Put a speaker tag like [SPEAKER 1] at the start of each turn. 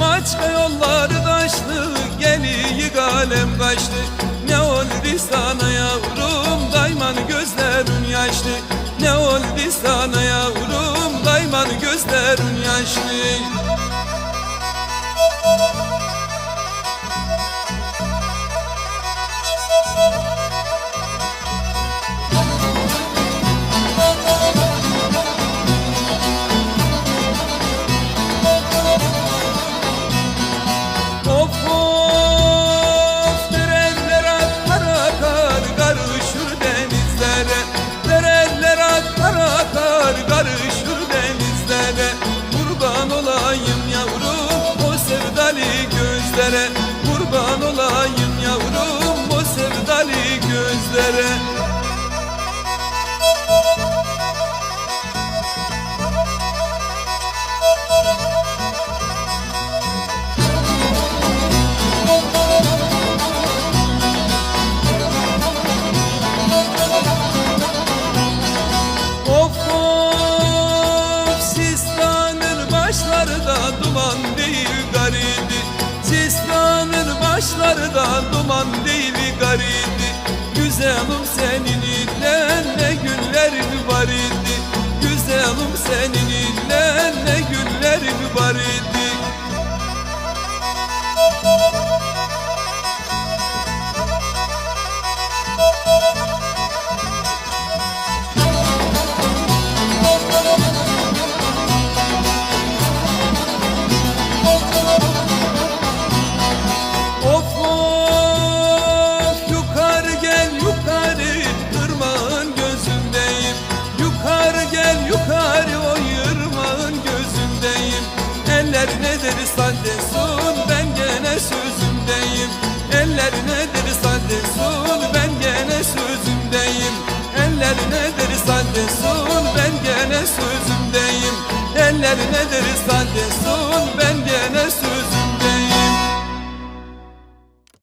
[SPEAKER 1] Başka yolları taşlı Geliyi kalem kaçtı. Ne oldu sana yavrum? Dayman gözlerin yaşlı. Ne oldu sana yavrum? Dayman gözlerin yaşlı başları da duman nedir sandesun ben gene sözümdeyim. Eller nedir sandesun ben gene sözümdeyim. Eller nedir sandesun ben gene sözümdeyim